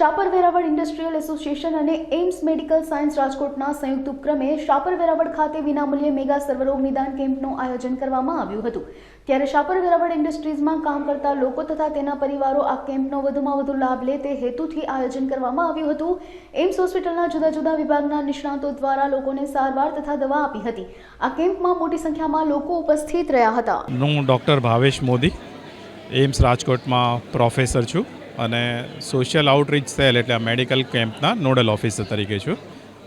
Shapar Veraval industrial association અને AIIMS medical science રાજકોટના સંયુક્ત ઉપક્રમે શાપર વેરાવળ ખાતે વિનામૂલ્યે મેગા સર્વરોગ નિદાન કેમ્પનું આયોજન કરવામાં આવ્યું હતું. ત્યારે શાપર વેરાવળ ઇન્ડસ્ટ્રીઝમાં કામ કરતા લોકો તથા તેના પરિવારો આ કેમ્પનો વધુમાં વધુ લાભ લે તે હેતુથી આયોજન કરવામાં આવ્યું હતું. એમ્સ હોસ્પિટલના જુદા જુદા વિભાગના નિષ્ણાતો દ્વારા લોકોને સારવાર તથા દવા આપી હતી. આ કેમ્પમાં મોટી સંખ્યામાં લોકો ઉપસ્થિત રહ્યા હતા. હું ડૉક્ટર ભાવેશ મોદી એમ્સ રાજકોટમાં પ્રોફેસર છું. અને સોશિયલ આઉટરીચ સેલ એટલે આ મેડિકલ કેમ્પના નોડલ ઓફિસર તરીકે છું.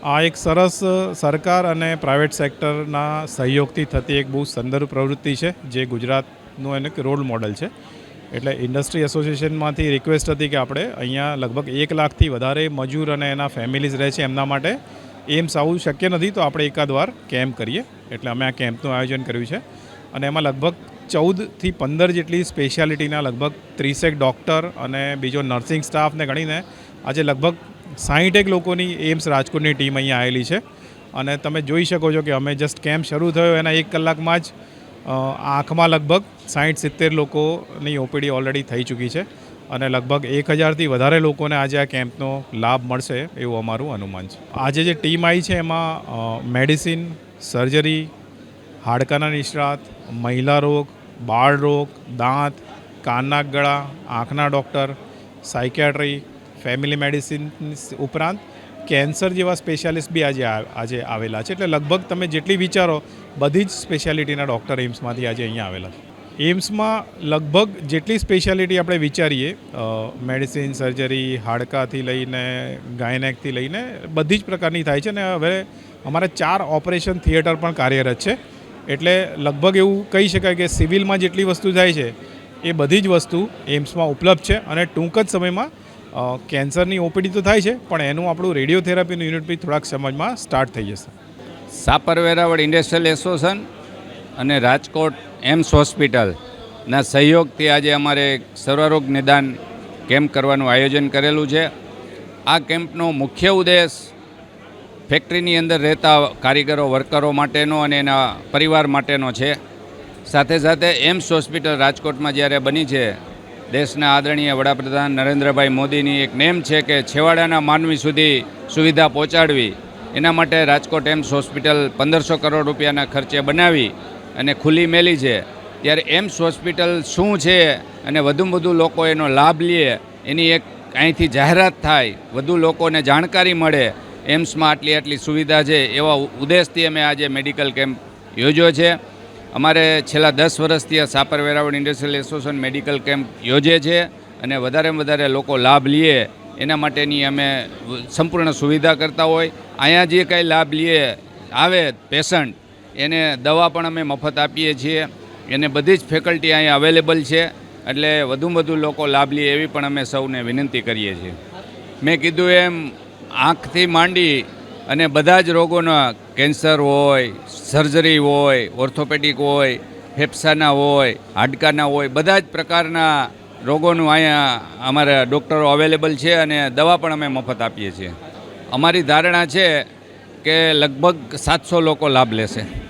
આ એક સરસ સરકાર અને પ્રાઇવેટ સેક્ટરના સહયોગથી થતી એક બહુ સુંદર પ્રવૃત્તિ છે, જે ગુજરાતનું એને રોલ મોડલ છે. એટલે ઇન્ડસ્ટ્રી એસોસિએશનમાંથી રિક્વેસ્ટ હતી કે આપણે અહીંયા લગભગ એક લાખથી વધારે મજૂર અને એના ફેમિલીઝ રહે છે એમના માટે. એમ્સ આવું શક્ય નથી તો આપણે એકાદ વાર કેમ્પ કરીએ. એટલે અમે આ કેમ્પનું આયોજન કર્યું છે. અને એમાં લગભગ ચૌદથી પંદર જેટલી સ્પેશિયાલિટીના લગભગ ત્રીસેક ડૉક્ટર અને બીજો નર્સિંગ સ્ટાફને ગણીને આજે લગભગ સાહીઠેક લોકોની એમ્સ રાજકોટની ટીમ અહીંયા આવેલી છે. અને તમે જોઈ શકો છો કે અમે જસ્ટ કેમ્પ શરૂ થયો, એના એક કલાકમાં જ આંખમાં લગભગ સાહીઠ સિત્તેર લોકોની ઓપીડી ઓલરેડી થઈ ચૂકી છે અને લગભગ એક હજારથી વધારે લોકોને આજે આ કેમ્પનો લાભ મળશે એવું અમારું અનુમાન છે. આજે જે ટીમ આવી છે એમાં મેડિસિન સર્જરી હાડકાના નિષ્ણાત, મહિલા રોગ બાળ રોગ, દાંત, કાનના ગળા, આંખના ડૉક્ટર સાયકિયાટ્રી ફેમિલી મેડિસિન ઉપરાંત કેન્સર જેવા સ્પેશિયાલિસ્ટ બી આજે આજે આવેલા છે. એટલે લગભગ તમે જેટલી વિચારો, બધી જ સ્પેશિયાલિટીના ડૉક્ટર એમ્સમાંથી આજે અહીંયા આવેલા છે. એમ્સમાં લગભગ જેટલી સ્પેશિયાલિટી આપણે વિચારીએ મેડિસિન સર્જરી હાડકાથી લઈને, ગાયનેકથી લઈને બધી જ પ્રકારની થાય છે. અને હવે અમારે ચાર ઓપરેશન થિયેટર પણ કાર્યરત છે. એટલે લગભગ એવું કહી શકાય કે સિવિલમાં જેટલી વસ્તુ થાય છે, એ બધી જ વસ્તુ એમ્સમાં ઉપલબ્ધ છે અને ટૂંક જ સમયમાં કેન્સરની ઓપીડી તો થાય છે, પણ એનું આપણું રેડિયોથેરાપીનું યુનિટ બી થોડાક સમયમાં સ્ટાર્ટ થઈ જશે. સાપર વેરાવળ ઇન્ડસ્ટ્રીયલ એસોસિએશન અને રાજકોટ એમ્સ હોસ્પિટલના સહયોગથી આજે અમારે સર્વરોગ નિદાન કેમ્પ કરવાનું આયોજન કરેલું છે. આ કેમ્પનો મુખ્ય ઉદ્દેશ ફેક્ટરીની અંદર રહેતા કારીગરો, વર્કરો માટેનો અને એના પરિવાર માટેનો છે. સાથે સાથે એમ્સ હોસ્પિટલ રાજકોટમાં જ્યારે બની છે, દેશના આદરણીય વડાપ્રધાન નરેન્દ્રભાઈ મોદીની એક નેમ છે કે છેવાડાના માનવી સુધી સુવિધા પહોંચાડવી. એના માટે રાજકોટ એમ્સ હોસ્પિટલ પંદરસો કરોડ રૂપિયાના ખર્ચે બનાવી અને ખુલ્લી મેલી છે. ત્યારે એમ્સ હોસ્પિટલ શું છે અને વધુમાં વધુ લોકો એનો લાભ લે, એની એક અહીંથી જાહેરાત થાય. વધુ લોકોને જાણકારી મળે એમ્સમાં આટલી આટલી સુવિધા છે એવા ઉદ્દેશથી અમે આજે મેડિકલ કેમ્પ યોજ્યો છે. અમારે છેલ્લા દસ વર્ષથી આ Sapar Veraval industrial association medical camp યોજે છે અને વધારેમાં વધારે લોકો લાભ લે. એના માટેની અમે સંપૂર્ણ સુવિધા કરતા હોય. અહીંયા જે કાંઈ લાભ લઈએ આવે પેશન્ટ એને દવા પણ અમે મફત આપીએ છીએ. એને બધી જ ફેકલ્ટી અહીંયા અવેલેબલ છે. એટલે વધુમાં વધુ લોકો લાભ લે એવી પણ અમે સૌને વિનંતી કરીએ છીએ. મેં કીધું એમ આંખથી માંડી અને બધા જ રોગોના કેન્સર હોય, સર્જરી હોય, ઓર્થોપેડિક હોય, ફેફસાના હોય, હાડકાના હોય, બધા જ પ્રકારના રોગોનું અહીંયા અમારા ડૉક્ટરો અવેલેબલ છે અને દવા પણ અમે મફત આપીએ છીએ. અમારી ધારણા છે કે લગભગ સાતસો લોકો લાભ લેશે.